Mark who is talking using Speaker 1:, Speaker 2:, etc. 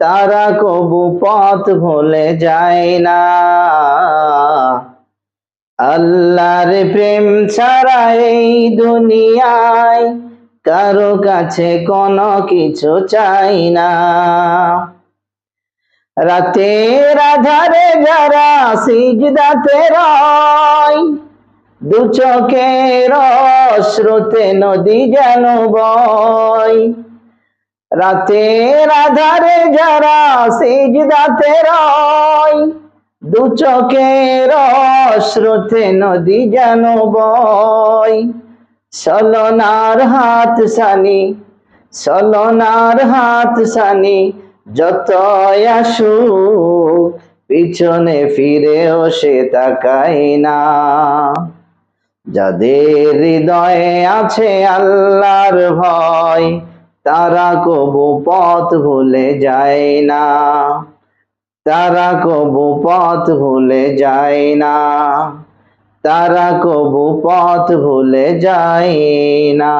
Speaker 1: তারা কবু পথ ভুলে যায় না। আল্লাহর প্রেম ছাড়া এই দুনিয়ায় কারও কাছে কোনো কিছু চাই না। রাতের আধারে যারা সিজদাতে রয়, দু চোখের শ্রুতে নদী যেন বয়। রাতের আধারে যারা সিজদাতে রয়, দু চোখের শ্রুতে নদী যেন বয়। সলনার হাত সানি, সলনার হাত সানি যত আসুক, পিছনে ফিরেও সে তাকায় না। যাদের হৃদয়ে আছে আল্লাহর ভয় তারা কবু পথ ভুলে যায় না। তারা কবু পথ ভুলে যায় না। তারা কবু পথ ভুলে যায় না।